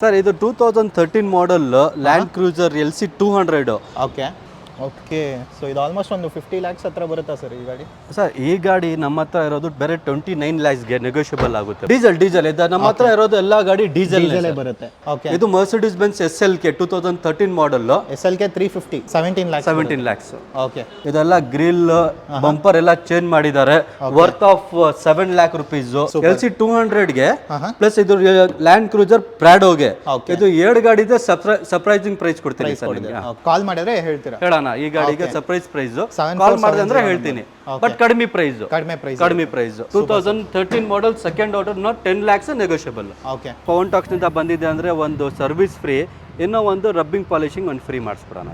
Sir ಇದು two thousand thirteen model Land Cruiser L C two hundred okay okay so ಇದು almost ಒಂದು fifty lakhs ಹತ್ರ ಬರುತ್ತಾ sir ಈ ಗಾಡಿ? ಸರ್ ಈ ಗಾಡಿ ನಮ್ಮ ಹತ್ರ ಇರೋದು ಬೇರೆ ಟ್ವೆಂಟಿ ನೈನ್ ಲ್ಯಾಕ್ಸ್ಗೆ ನೆಗೋಷಿಯಬಲ್ ಆಗುತ್ತೆ. ಡೀಸೆಲ್ ಡೀಸೆಲ್ ಇದೆ. ನಮ್ಮ ಹತ್ರ ಇರೋದು ಎಲ್ಲ ಗಾಡಿ ಡೀಸೆಲ್ ಬರುತ್ತೆ. ಓಕೆ ಇದು Mercedes Benz S L K two thousand thirteen model S L K three fifty seventeen lakhs seventeen lakhs okay ಇದೆಲ್ಲ ಗ್ರಿಲ್ ಬಂಪರ್ ಎಲ್ಲ ಚೇಂಜ್ ಮಾಡಿದ್ದಾರೆ. Worth of seven lakh rupees L C two ಹಂಡ್ರೆಡ್ಗೆ plus ಇದು land cruiser ಪ್ರಾಡೋಗೆ. ಇದು ಎರಡು ಗಾಡಿದೆ surprising price ಕೊಡ್ತೀನಿ sir call ಮಾಡಿದ್ರೆ ಹೇಳ್ತೀರಾ? ಹೇಳೋಣ. ಈ ಗಾಡಿಗೆ ಸರ್ಪ್ರೈಸ್ ಪ್ರೈಸ್ ಕಾಲ್ ಮಾಡಿದೆ ಅಂದ್ರೆ ಹೇಳ್ತೀನಿ. ಬಟ್ ಕಡಿಮೆ ಪ್ರೈಸ್ ಕಡಿಮೆ ಪ್ರೈಸ್ ಕಡಿಮೆ price two thousand thirteen model second order not ten lakhs negotiable okay Pavan ಟಾಕ್ಸ್ನಿಂದ ಬಂದಿದೆ ಅಂದ್ರೆ ಒಂದು ಸರ್ವಿಸ್ ಫ್ರೀ ಇನ್ನೂ ಒಂದು ರಬ್ಬಿಂಗ್ ಪಾಲಿಶಿಂಗ್ ಒಂದು ಫ್ರೀ ಮಾಡಿಸ್ಬಿಡೋಣ.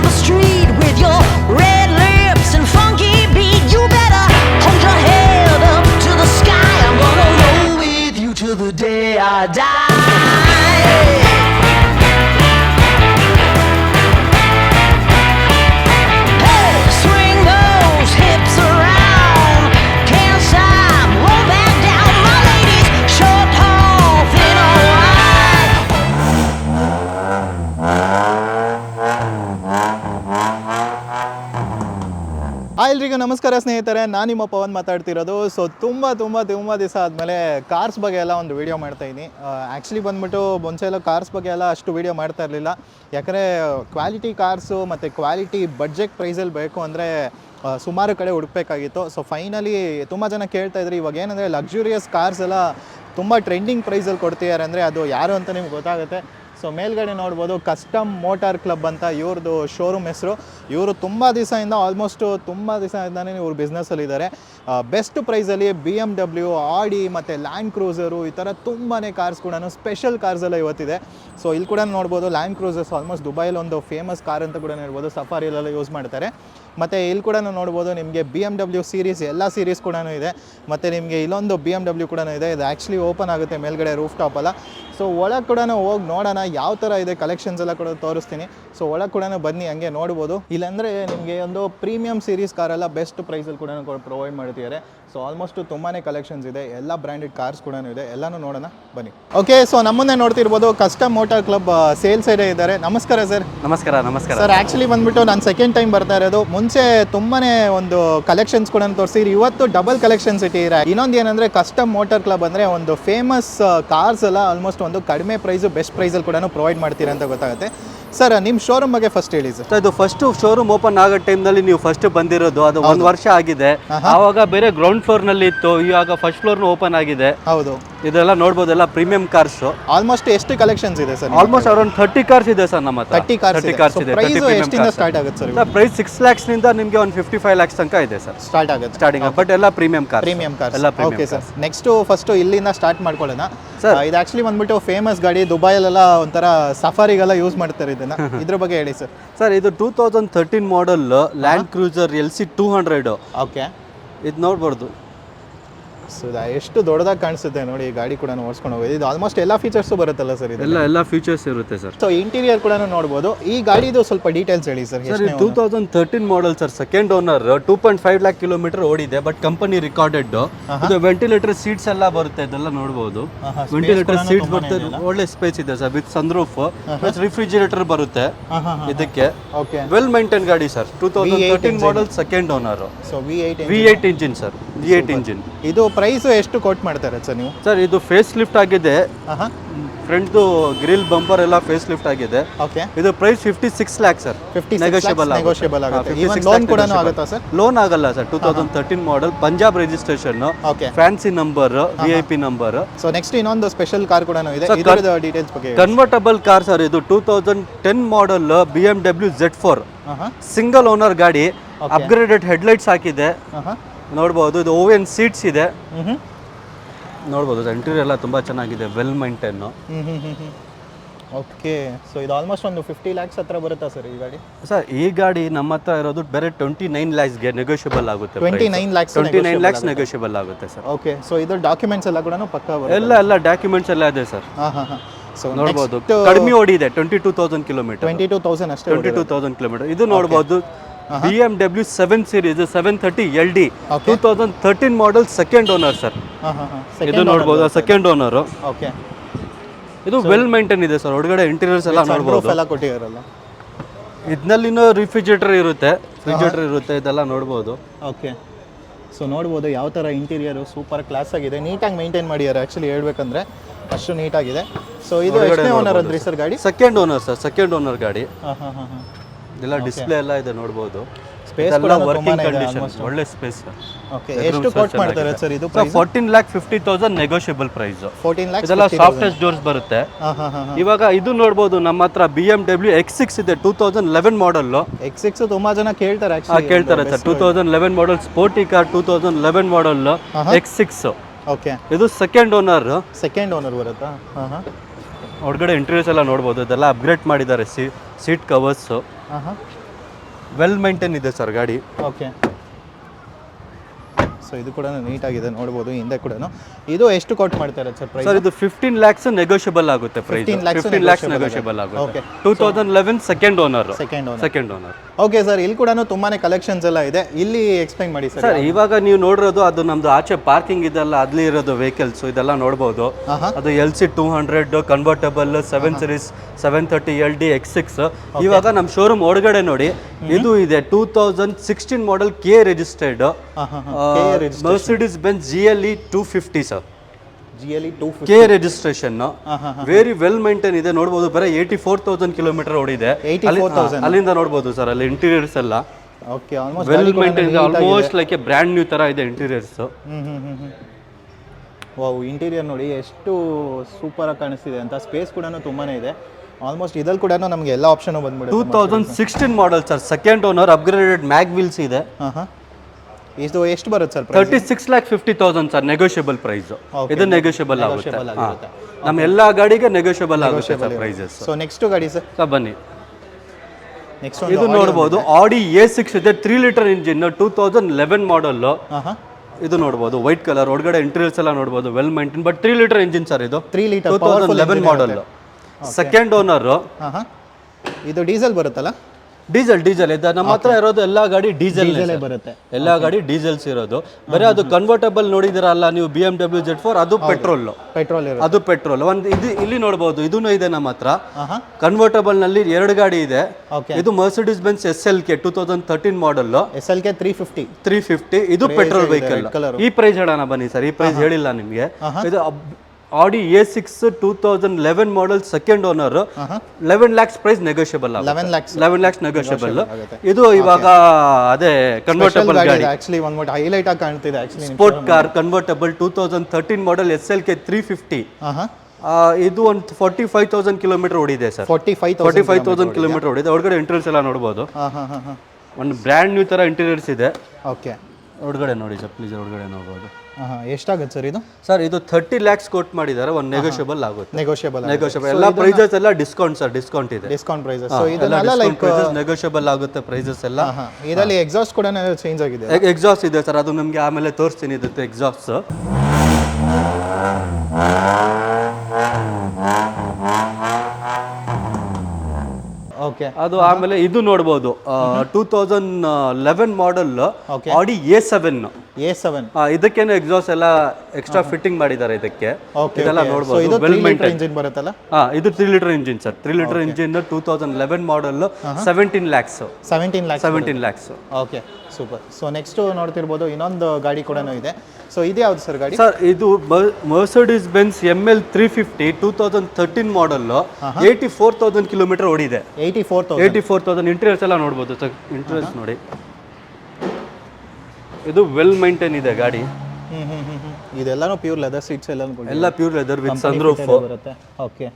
The street with ಹಾಯ್ ಎಲ್ರಿಗೂ ನಮಸ್ಕಾರ ಸ್ನೇಹಿತರೆ, ನಾನು ನಿಮ್ಮ ಪವನ್ ಮಾತಾಡ್ತಿರೋದು. ಸೊ ತುಂಬ ತುಂಬ ತುಂಬ ದಿವಸ ಆದಮೇಲೆ ಕಾರ್ಸ್ ಬಗ್ಗೆ ಎಲ್ಲ ಒಂದು ವಿಡಿಯೋ ಮಾಡ್ತಾ ಇದ್ದೀನಿ. ಆ್ಯಕ್ಚುಲಿ ಬಂದ್ಬಿಟ್ಟು ಮುಂಚೆ ಎಲ್ಲ ಕಾರ್ಸ್ ಬಗ್ಗೆ ಎಲ್ಲ ಅಷ್ಟು ವೀಡಿಯೋ ಮಾಡ್ತಾ ಇರಲಿಲ್ಲ. ಯಾಕಂದರೆ ಕ್ವಾಲಿಟಿ ಕಾರ್ಸು ಮತ್ತು ಕ್ವಾಲಿಟಿ ಬಡ್ಜೆಟ್ ಪ್ರೈಸಲ್ಲಿ ಬೇಕು ಅಂದರೆ ಸುಮಾರು ಕಡೆ ಹುಡುಕಬೇಕಾಗಿತ್ತು. ಸೊ ಫೈನಲಿ ತುಂಬ ಜನ ಕೇಳ್ತಾ ಇದ್ರು, ಇವಾಗ ಏನಂದರೆ ಲಕ್ಸುರಿಯಸ್ ಕಾರ್ಸ್ ಎಲ್ಲ ತುಂಬ ಟ್ರೆಂಡಿಂಗ್ ಪ್ರೈಸಲ್ಲಿ ಕೊಡ್ತಿದ್ದಾರೆ ಅಂದರೆ ಅದು ಯಾರು ಅಂತ ನಿಮ್ಗೆ ಗೊತ್ತಾಗುತ್ತೆ. ಸೊ ಮೇಲ್ಗಡೆ ನೋಡ್ಬೋದು ಕಸ್ಟಮ್ ಮೋಟಾರ್ ಕ್ಲಬ್ ಅಂತ ಇವ್ರದ್ದು ಶೋರೂಮ್ ಹೆಸರು. ಇವರು ತುಂಬ ದಿವಸದಿಂದ ಆಲ್ಮೋಸ್ಟು ತುಂಬ ದಿವಸದಿಂದನೇ ಇವ್ರು ಬಿಸ್ನೆಸ್ಸಲ್ಲಿದ್ದಾರೆ ಬೆಸ್ಟ್ ಪ್ರೈಸಲ್ಲಿ ಬಿ ಎಂ ಡಬ್ಲ್ಯೂ ಆಡಿ ಮತ್ತು ಲ್ಯಾಂಡ್ ಕ್ರೂಸರು ಈ ಥರ ತುಂಬಾ ಕಾರ್ಸ್ ಕೂಡ ಸ್ಪೆಷಲ್ ಕಾರ್ಸ್ ಎಲ್ಲ ಇವತ್ತಿದೆ. ಸೊ ಇಲ್ಲಿ ಕೂಡ ನೋಡ್ಬೋದು ಲ್ಯಾಂಡ್ ಕ್ರೂಸರ್ಸ್ ಆಲ್ಮೋಸ್ಟ್ ದುಬೈಲಿ ಒಂದು ಫೇಮಸ್ ಕಾರ್ ಅಂತ ಕೂಡ ಹೇಳ್ಬೋದು ಸಫಾರಿಲೆಲ್ಲ ಯೂಸ್ ಮಾಡ್ತಾರೆ. ಮತ್ತು ಇಲ್ಲಿ ಕೂಡ ನೋಡ್ಬೋದು ನಿಮಗೆ ಬಿ ಎಂ ಡಬ್ಲ್ಯೂ ಸೀರೀಸ್ ಎಲ್ಲ ಸೀರೀಸ್ ಕೂಡ ಇದೆ. ಮತ್ತು ನಿಮಗೆ ಇಲ್ಲೊಂದು ಬಿ ಎಂ ಡಬ್ಲ್ಯೂ ಕೂಡ ಇದೆ. ಇದು ಆ್ಯಕ್ಚುಲಿ ಓಪನ್ ಆಗುತ್ತೆ ಮೇಲ್ಗಡೆ ರೂಫ್ ಟಾಪಲ್ಲ ಸೊ ಒಳಗೆ ಕೂಡ ಹೋಗಿ ನೋಡೋಣ ಯಾವ ಥರ ಇದೆ ಕಲೆಕ್ಷನ್ಸ್ ಎಲ್ಲ ಕೂಡ ತೋರಿಸ್ತೀನಿ. ಸೊ ಒಳಗೆ ಕೂಡ ಬನ್ನಿ ಹಂಗೆ ನೋಡ್ಬೋದು. ಇಲ್ಲಾಂದರೆ ನಿಮಗೆ ಒಂದು ಪ್ರೀಮಿಯಂ ಸೀರೀಸ್ ಕಾರೆಲ್ಲ ಬೆಸ್ಟ್ ಪ್ರೈಸಲ್ಲಿ ಕೂಡ ಪ್ರೊವೈಡ್ ಮಾಡ್ತಿದ್ದಾರೆ. ಸೊ ಆಲ್ಮೋಸ್ಟ್ ತುಂಬಾ ಕಲೆಕ್ಷನ್ಸ್ ಇದೆ. ಎಲ್ಲ ಬ್ರ್ಯಾಂಡೆಡ್ ಕಾರ್ಸ್ ಕೂಡ ಇದೆ. ಎಲ್ಲನೂ ನೋಡೋಣ ಬನ್ನಿ. ಓಕೆ ಸೊ ನಮ್ಮನ್ನೇ ನೋಡ್ತಿರ್ಬೋದು ಕಸ್ಟಮ್ ಮೋಟಾರ್ ಕ್ಲಬ್ ಸೇಲ್ ಸೈಡೇ ಇದ್ದಾರೆ. ನಮಸ್ಕಾರ ಸರ್ ನಮಸ್ಕಾರ ನಮಸ್ಕಾರ. ಸರ್ ಆ್ಯಕ್ಚುಲಿ ಬಂದ್ಬಿಟ್ಟು ನಾನು ಸೆಕೆಂಡ್ ಟೈಮ್ ಬರ್ತಾ ಇರೋದು. ಮುಂಚೆ ತುಂಬಾನೇ ಒಂದು ಕಲೆಕ್ಷನ್ಸ್ ಕೂಡ ತೋರಿಸಿರಿ. ಇವತ್ತು ಡಬಲ್ ಕಲೆಕ್ಷನ್ಸ್ ಇಟ್ಟಿದ್ದೀರಾ? ಇನ್ನೊಂದು ಏನಂದ್ರೆ ಕಸ್ಟಮ್ ಮೋಟಾರ್ ಕ್ಲಬ್ ಅಂದ್ರೆ ಒಂದು ಫೇಮಸ್ ಕಾರ್ಸ್ ಎಲ್ಲ ಆಲ್ಮೋಸ್ಟ್ ಒಂದು ಕಡಿಮೆ ಪ್ರೈಸು ಬೆಸ್ಟ್ ಪ್ರೈಸಲ್ಲಿ ಕೂಡ ಪ್ರೊವೈಡ್ ಮಾಡ್ತೀರಾ ಅಂತ ಗೊತ್ತಾಗುತ್ತೆ. ಸರ್ ನಿಮ್ಮ ಶೋರೂಮ್ ಬಗ್ಗೆ ಫಸ್ಟ್ ಹೇಳಿ ಸರ್ ಇದು ಫಸ್ಟ್ ಶೋರೂಮ್ ಓಪನ್ ಆಗೋ ಟೈಮ್ನಲ್ಲಿ ನೀವು ಫಸ್ಟ್ ಬಂದಿರೋದು ಅದು ಒಂದು ವರ್ಷ ಆಗಿದೆ. ಆವಾಗ ಬೇರೆ ಗ್ರೌಂಡ್ ಫ್ಲೋರ್ನಲ್ಲಿ ಇತ್ತು ಇವಾಗ ಫಸ್ಟ್ ಫ್ಲೋರ್ ಓಪನ್ ಆಗಿದೆ. ಹೌದು. ಇದೆಲ್ಲ ನೋಡ್ಬೋದು ಎಲ್ಲ ಪ್ರೀಮಿಯಂ ಕಾರ್ಸ್ ಆಲ್ಮೋಸ್ಟ್ ಎಷ್ಟು ಕಲೆಕ್ಷನ್ಸ್ ಇದೆ sir almost around thirty cars ಇದೆ ಸರ್ ನಮ್ಮ ಹತ್ರ. ತರ್ಟಿ ಕಾರ್ಸ್ ಥರ್ಟಿ ಕಾರ್ಸ್ ಇದೆ ಪ್ರೈಸ್ ಎಷ್ಟಿಂದ ಸ್ಟಾರ್ಟ್ ಆಗುತ್ತೆ ಸರ್ ಸರ್ ಪ್ರೈಸ್ ಸಿಕ್ಸ್ ಲ್ಯಾಕ್ಸ್ನಿಂದ ನಿಮಗೆ ಒಂದು ಫಿಫ್ಟಿ ಫೈವ್ ಲ್ಯಾಕ್ಸ್ ತನಕ ಇದೆ ಸರ್. ಸ್ಟಾರ್ಟ್ ಆಗುತ್ತೆ. ಸ್ಟಾರ್ಟಿಂಗ್ ಬಟ್ ಎಲ್ಲ ಪ್ರೀಮಿಯಂ ಕಾರ್ ಪ್ರೀಮಿಯಂ ಕಾರ್ ಎಲ್ಲ ಓಕೆ ಸರ್ ನೆಕ್ಸ್ಟ್ ಫಸ್ಟ್ ಇಲ್ಲಿಂದ ಸ್ಟಾರ್ಟ್ ಮಾಡ್ಕೊಳ್ಳೋಣ. ಸರ್ ಇದು ಆಕ್ಚುಲಿ ಬಂದ್ಬಿಟ್ಟು ಫೇಮಸ್ ಗಾಡಿ ದುಬೈಲೆಲ್ಲ ಒಂಥರ ಸಫಾರಿಗೆಲ್ಲ ಯೂಸ್ ಮಾಡ್ತಾರೆ ಇದನ್ನ. ಇದ್ರ ಬಗ್ಗೆ ಹೇಳಿ ಸರ್ ಸರ್ ಇದು two thousand thirteen model Land Cruiser L C two hundred okay ಇದು ನೋಡ್ಬಾರ್ದು ಸೊ ಎಷ್ಟು ದೊಡ್ಡದಾಗಿ ಕಾಣಿಸುತ್ತೆ ನೋಡಿ ಈ ಗಾಡಿ ಕೂಡ ಓಡಿಸ್ಕೊಂಡು ಹೋಗೋದು. ಇದು ಆಲ್ಮೋಸ್ಟ್ ಎಲ್ಲ ಫೀಚರ್ಸು ಬರುತ್ತಲ್ಲ ಸರ್ ಇದು ಎಲ್ಲ ಎಲ್ಲ ಫೀಚರ್ಸ್ ಇರುತ್ತೆ ಸರ್ ಸೊ ಇಂಟೀರಿಯರ್ ಕೂಡ ನೋಡ್ಬೋದು. ಈ ಗಾಡಿದು ಸ್ವಲ್ಪ ಡೀಟೇಲ್ಸ್ ಹೇಳಿ sir sir two thousand thirteen model sir second owner two point five lakh kilometre ಓಡಿದೆ ಬಟ್ ಕಂಪನಿ ರೆಕಾರ್ಡೆಡ್ ಇದು ವೆಂಟಿಲೇಟರ್ ಸೀಟ್ಸ್ ಎಲ್ಲ ಬರುತ್ತೆ ಇದೆಲ್ಲ ನೋಡ್ಬೋದು. space ವೆಂಟಿಲೇಟರ್ ಸೀಟ್ಸ್ ಬರುತ್ತೆ ಒಳ್ಳೆ ಸ್ಪೇಸ್ ಇದೆ sir with sunroof plus refrigerator ಬರುತ್ತೆ ಇದಕ್ಕೆ. ಓಕೆ ವೆಲ್ ಮೈಂಟೈನ್ ಗಾಡಿ sir two thousand V8 thirteen model second owner V eight engine sir V eight engine ಇದು ಪ್ರೈಸ್ ಎಷ್ಟು ಕೋಟ್ ಮಾಡ್ತಾರೆ ಸರ್ ನೀವು? ಸರ್ ಇದು ಫೇಸ್ ಲಿಫ್ಟ್ ಆಗಿದೆ. ಹಾಂ ಫ್ರಂಟ್ದು ಗ್ರಿಲ್ ಬಂಪರ್ ಎಲ್ಲ ಫೇಸ್ ಲಿಫ್ಟ್ ಆಗಿದೆ. ಓಕೆ ಇದು price fifty six lakh sir 56 negotiable negotiable ಆಗುತ್ತೆ. ಲೋನ್ ಕೂಡ ಕೂಡನು ಆಗುತ್ತಾ ಸರ್? ಲೋನ್ ಆಗಲ್ಲ sir two thousand thirteen model Punjab registration okay fancy number V I P number so next ಇನ್ನೊಂದು special car ಕೂಡ ಇದೆ. ಡೀಟೇಲ್ಸ್ ಬಗ್ಗೆ ಕನ್ವರ್ಟಬಲ್ ಕಾರ್ ಸರ್ ಇದು two thousand ten model B M W Z four single owner ಗಾಡಿ upgraded headlights ಹಾಕಿದೆ. ನೋಡ್ಬೋದು ಇದು oven seats ಇದೆ. ನೋಡ್ಬೋದು ಇಂಟೀರಿಯರ್ ಎಲ್ಲ ತುಂಬಾ ಚೆನ್ನಾಗಿದೆ ವೆಲ್ ಮೈಂಟೈನ್ ಓಕೆ ಸೊ ಇದು ಆಲ್ಮೋಸ್ಟ್ ಒಂದು ಫಿಫ್ಟಿ ಲ್ಯಾಕ್ಸ್ ಹತ್ರ ಬರುತ್ತಾ ಸರ್ ಈ ಗಾಡಿ? ಸರ್ ಈ ಗಾಡಿ ನಮ್ಮ ಹತ್ರ ಇರೋದು ಬೇರೆ ಟ್ವೆಂಟಿ ನೈನ್ ಲ್ಯಾಕ್ಸ್ಗೆ ನೆಗೋಷಿಯಬಲ್ ಆಗುತ್ತೆ twenty nine lakhs twenty nine lakhs negotiable ಆಗುತ್ತೆ ಸರ್. ಓಕೆ ಸೊ ಇದು ಡಾಕ್ಯುಮೆಂಟ್ಸ್ ಎಲ್ಲ ಕೂಡ ಪಕ್ಕ ಎಲ್ಲ ಎಲ್ಲ ಡಾಕ್ಯುಮೆಂಟ್ಸ್ ಎಲ್ಲ ಇದೆ ಸರ್. ಹಾಂ ಹಾಂ ಹಾಂ. ಸೊ ನೋಡ್ಬೋದು ಕಡಿಮೆ ಓಡಿದೆ twenty two thousand kilometre twenty two thousand ಅಷ್ಟೇ ಟ್ವೆಂಟಿ ಟೂ ತೌಸಂಡ್ ಕಿಲೋಮೀಟರ್ ಇದು ನೋಡ್ಬೋದು B M W seven series seven thirty L D two thousand thirteen model second owner sir ಹಾಂ ಹಾಂ ಹಾಂ ಇದು ನೋಡ್ಬೋದು ಸೆಕೆಂಡ್ ಓನರು ಓಕೆ ಇದು ವೆಲ್ ಮೇಂಟೈನ್ ಇದೆ ಸರ್ ಹೊರಗಡೆ ಇಂಟೀರಿಯರ್ಸ್ ಎಲ್ಲ ನೋಡ್ಬೋದು. ಇದ್ನಲ್ಲಿ ಎಲ್ಲ ರಿಫ್ರಿಜರೇಟರ್ ಇರುತ್ತೆ ರಿಫ್ರಿಜರೇಟರ್ ಇರುತ್ತೆ ಇದೆಲ್ಲ ನೋಡ್ಬೋದು. ಓಕೆ ಸೊ ನೋಡ್ಬೋದು ಯಾವ ಥರ ಇಂಟೀರಿಯರು ಸೂಪರ್ ಕ್ಲಾಸ್ ಆಗಿದೆ. ನೀಟಾಗಿ ಮೇಂಟೈನ್ ಮಾಡಿದ್ದಾರೆ ಆ್ಯಕ್ಚುಲಿ ಹೇಳ್ಬೇಕಂದ್ರೆ ಅಷ್ಟು ನೀಟಾಗಿದೆ ಸೊ ಇದು ಎಷ್ಟನೇ ಓನರ್ ಅಂದ್ರಿ ಸರ್ ಗಾಡಿ? Second owner sir second owner ಗಾಡಿ. ಹಾಂ ಹಾಂ ಹಾಂ ಹಾಂ ಇದೆಲ್ಲ ಡಿಸ್ಪ್ಲೇ ಎಲ್ಲ ಇದೆ ನೋಡ್ಬೋದು. ಸ್ಪೇಸ್ ಎಲ್ಲ ಕೂಡ ವರ್ಕಿಂಗ್ ಕಂಡೀಷನ್ ಒಳ್ಳೆ ಸ್ಪೇಸ್ ಓಕೆ ಎಷ್ಟು ಕೋಟ್ ಮಾಡ್ತಾರೆ ಸರ್ ಇದು price 14 lakh fifty thousand negotiable price 14 lakh ಇದೆಲ್ಲ ಸಾಫ್ಟೆಸ್ಟ್ ಡೋರ್ಸ್ ಬರುತ್ತೆ. ಇವಾಗ ಇದು ನೋಡ್ಬೋದು ನಮ್ಮ ಹತ್ರ B M W X six ಇದೆ two thousand eleven model X six ಜನ ಕೇಳ್ತಾರೆ ಆಕ್ಚುಲಿ ಕೇಳ್ತಾರೆ sir two thousand eleven model sporty car two thousand eleven model X six okay ಇದು ಸೆಕೆಂಡ್ ಓನರ್ ಸೆಕೆಂಡ್ ಓನರ್ ಬರುತ್ತಾ? ಹಾ ಹಾ. ಹೊರಗಡೆ ಇಂಟೀರಿಯರ್ಸ್ ಎಲ್ಲ ನೋಡ್ಬೋದು ಇದೆಲ್ಲ ಅಪ್ಗ್ರೇಡ್ ಮಾಡಿದ್ದಾರೆ ಸೀಟ್ ಕವರ್ಸ್ ವೆಲ್ ಮೇಂಟೈನ್ ಇದೆ ಸರ್ ಗಾಡಿ. ಓಕೆ ಸೊ ಇದು ಕೂಡ ನೀಟಾಗಿದೆ ನೋಡ್ಬೋದು. ಹಿಂದೆ ಕೂಡ. ಇದು ಎಷ್ಟು ಕೊಟ್ಟು ಮಾಡ್ತಾರೆ ಸರ್ ಪ್ರೈಸ್ ಸರ್ ಇದು ಫಿಫ್ಟೀನ್ ಲ್ಯಾಕ್ಸ್ ನೆಗೋಷಿಯಬಲ್ ಆಗುತ್ತೆ price 15 lakhs fifteen lakhs negotiable ಆಗುತ್ತೆ. Two thousand eleven second owner second owner second owner okay sir ಇಲ್ಲಿ ಕೂಡ ತುಂಬಾನೇ ಕಲೆಕ್ಷನ್ಸ್ ಎಲ್ಲ ಇದೆ. ಇಲ್ಲಿ ಎಕ್ಸ್ಪ್ಲೈನ್ ಮಾಡಿ ಸರ್ ಸರ್ ಇವಾಗ ನೀವು ನೋಡಿರೋದು ಅದು ನಮ್ದು ಆಚೆ ಪಾರ್ಕಿಂಗ್ ಇದೆಲ್ಲ ಅದ್ಲಿ ಇರೋದು ವೆಹಿಕಲ್ಸ್ ಇದೆಲ್ಲ ನೋಡಬಹುದು ಅದು L C two hundred convertible seven series seven thirty L D X six ಇವಾಗ ನಮ್ಮ ಶೋರೂಮ್ ಒಳಗಡೆ ನೋಡಿ ಇದು ಇದೆ two thousand sixteen model K registered Mercedes Benz G L E two fifty sir G L E two K registration very well maintain ಇದೆ. ನೋಡಬಹುದು ಬರೀ eighty four thousand kilometre ಓಡಿದೆ 84,000. ಅಲ್ಲಿ- ಅಲ್ಲಿಂದ ನೋಡ್ಬೋದು ಸರ್ ಅಲ್ಲಿ ಇಂಟೀರಿಯರ್ಸ್ ಎಲ್ಲ. Well maintain almost like a brand new ತರ ಇದೆ ಇಂಟೀರಿಯರ್ಸ್ ವಾವ್ ಇಂಟೀರಿಯರ್ ನೋಡಿ ಎಷ್ಟು ಸೂಪರ್ ಆಗಿ ಕಾಣಿಸ್ತಿದೆ ಅಂತ. ಸ್ಪೇಸ್ ಕೂಡ ತುಂಬಾನೇ ಇದೆ. ಆಲ್ಮೋಸ್ಟ್ ಇದ್ರಲ್ಲಿ ಕೂಡ ನಮಗೆ ಎಲ್ಲ ಆಪ್ಷನ್ ಟೂ ಬಂದ್ಬಿಡುತ್ತೆ thousand sixteen model sir second owner upgraded mag wheels ಇದೆ. ಹಾಂ ಇದು ಎಷ್ಟು ಬರುತ್ತೆ sir thirty six lakh fifty thousand sir negotiable price ಇದು ನೆಗೋಷಿಯಬಲ್ ಆಗುತ್ತೆ. ನಮ್ಮ ಎಲ್ಲ ಗಾಡಿಗೆ ನೆಗೋಷಿಯಬಲ್ ಆಗುತ್ತೆ ಸರ್ ಪ್ರೈಸಸ್ ಸೊ ನೆಕ್ಸ್ಟ್ ಗಾಡಿ ಸರ್? ಸರ್ ಬನ್ನಿ. ನೆಕ್ಸ್ಟ್ ಇದು ನೋಡ್ಬೋದು ಆಡಿ ಎ ಸಿಕ್ಸ್ ಇದೆ three litre engine two thousand eleven model ಇದು ನೋಡ್ಬೋದು ವೈಟ್ ಕಲರ್ ಒಳಗಡೆ ಇಂಟೀರಿಯರ್ಸ್ ಎಲ್ಲ ನೋಡ್ಬೋದು well maintain but three litre engine sir ಇದು. Three litre two thousand eleven model second owner ಇದು ಡೀಸೆಲ್ ಬರುತ್ತಲ್ಲ? Diesel diesel. ಇದೆ ನಮ್ಮ ಹತ್ರ ಇರೋದು ಎಲ್ಲ ಗಾಡಿ ಡೀಸೆಲ್ ಬರುತ್ತೆ. ಎಲ್ಲ ಗಾಡಿ ಡೀಸೆಲ್ಸ್ ಇರೋದು. ಬರೀ ಅದು ಕನ್ವರ್ಟಬಲ್ ನೋಡಿದಿರಲ್ಲ ನೀವು B M W Z four ಅದು ಪೆಟ್ರೋಲ್ ಪೆಟ್ರೋಲ್ ಅದು ಪೆಟ್ರೋಲ್ ಒಂದು ಇದು ಇಲ್ಲಿ ನೋಡಬಹುದು ಇದೂ ಇದೆ ನಮ್ಮ ಹತ್ರ. ಕನ್ವರ್ಟಬಲ್ನಲ್ಲಿ ಎರಡು ಗಾಡಿ ಇದೆ. ಇದು Mercedes Benz S L K two thousand thirteen model S L K three fifty three fifty ಇದು ಪೆಟ್ರೋಲ್ ವೆಹಿಕಲ್ ಈ ಪ್ರೈಸ್ ಹೇಳೋಣ ಬನ್ನಿ ಸರ್. ಈ ಪ್ರೈಸ್ ಹೇಳಿಲ್ಲ ನಿಮಗೆ. ಇದು Audi A six two thousand eleven model second owner eleven lakhs price negotiable eleven lakhs eleven lakhs negotiable. ಇದು ಇವಾಗ ಅದೇ ಕನ್ವರ್ಟಬಲ್ ಗಾಡಿ ಆಕ್ಚುಲಿ ಒಂದು ಮಟ್ ಹೈಲೈಟ್ ಆಗಿ ಕಾಣ್ತಿದೆ actually sport car convertible two thousand thirteen model S L K three fifty ಇದು ಒಂದು forty five thousand kilometre ಓಡಿದೆ sir forty five forty five thousand kilometre ಓಡಿದೆ. ಒಳಗಡೆ ಇಂಟೀರಿಯರ್ಸ್ ಎಲ್ಲ ನೋಡ್ಬೋದು. ಒಂದು ಬ್ರ್ಯಾಂಡ್ ನ್ಯೂ ತರ ಇಂಟೀರಿಯರ್ಸ್ ಇದೆ. ಓಕೆ ಒಳಗಡೆ ನೋಡಿ ಸರ್ ಪ್ಲೀಸ್ ಒಳಗಡೆ ನೋಡ್ಬೋದು. ಹಾಂ ಎಷ್ಟಾಗುತ್ತೆ ಸರ್ ಇದು? ಸರ್ ಇದು ಥರ್ಟಿ ಲ್ಯಾಕ್ಸ್ ಕೊಟ್ಟು ಮಾಡಿದ್ದಾರೆ ಒಂದು ನೆಗೋಷಿಯಬಲ್ ಆಗುತ್ತೆ. ನೆಗೋಷಿಯಬಲ್ ನೆಗೋಷಿಯಬಲ್ ಎಲ್ಲ ಪ್ರೈಸಸ್ ಎಲ್ಲ ಡಿಸ್ಕೌಂಟ್ ಸರ್ ಡಿಸ್ಕೌಂಟ್ ಇದೆ. ಡಿಸ್ಕೌಂಟ್ ಪ್ರೈಸಸ್ ಸೊ ಇದನ್ನೆಲ್ಲ ಲೈಕ್ ನೆಗೋಷಿಯಬಲ್ ಆಗುತ್ತೆ ಪ್ರೈಸಸ್ ಎಲ್ಲ. ಇದರಲ್ಲಿ ಎಕ್ಸಾಸ್ಟ್ ಕೂಡ ಚೇಂಜ್ ಆಗಿದೆ? ಎಕ್ಸಾಸ್ಟ್ ಇದೆ ಸರ್ ಅದು ನಿಮಗೆ ಆಮೇಲೆ ತೋರಿಸ್ತೀನಿ ಇದಕ್ಕೆ ಎಕ್ಸಾಸ್ಟ್ ಅದು ಆಮೇಲೆ ಇದು ನೋಡ್ಬೋದು two thousand eleven model. Audi A seven A seven ಇದಕ್ಕೇನು ಎಕ್ಸಾಸ್ಟ್ ಎಲ್ಲ ಎಕ್ಸ್ಟ್ರಾ ಫಿಟ್ಟಿಂಗ್ ಮಾಡಿದ್ದಾರೆ ಇದಕ್ಕೆ. ಇದೆಲ್ಲ ವೆಲ್ ಇಂಜಿನ್ ಬರುತ್ತಲ್ಲ? ಹಾ ಇದು three litre engine sir three litre engine two thousand eleven model seventeen lakhs seventeen lakhs seventeen lakhs okay super so next ನೋಡ್ತಿರ್ಬೋದು ಇನ್ನೊಂದು ಗಾಡಿ ಕೂಡ ಇದೆ. ಸೊ ಇದು ಯಾವ್ದು ಸರ್ ಗಾಡಿ? ಸರ್ ಇದು Mercedes Benz M L three fifty two thousand thirteen model eighty four thousand kilometre ಓಡಿದೆ. Eighty four thousand eighty four thousand interiors ಎಲ್ಲ ನೋಡ್ಬೋದು ಸರ್ ಇಂಟೀರಿಯರ್ಸ್ ನೋಡಿ. ಇದು ವೆಲ್ ಮೈಂಟೈನ್ ಇದೆ ಗಾಡಿ. ಇದೆಲ್ಲನೂ ಪ್ಯೂರ್ ಲೆದರ್ ಸೀಟ್ಸ್ ಎಲ್ಲ ಎಲ್ಲ ಪ್ಯೂರ್ ಲೆದರ್ ವಿತ್ ಸನ್ರೂಫ್ ಬರುತ್ತೆ. Okay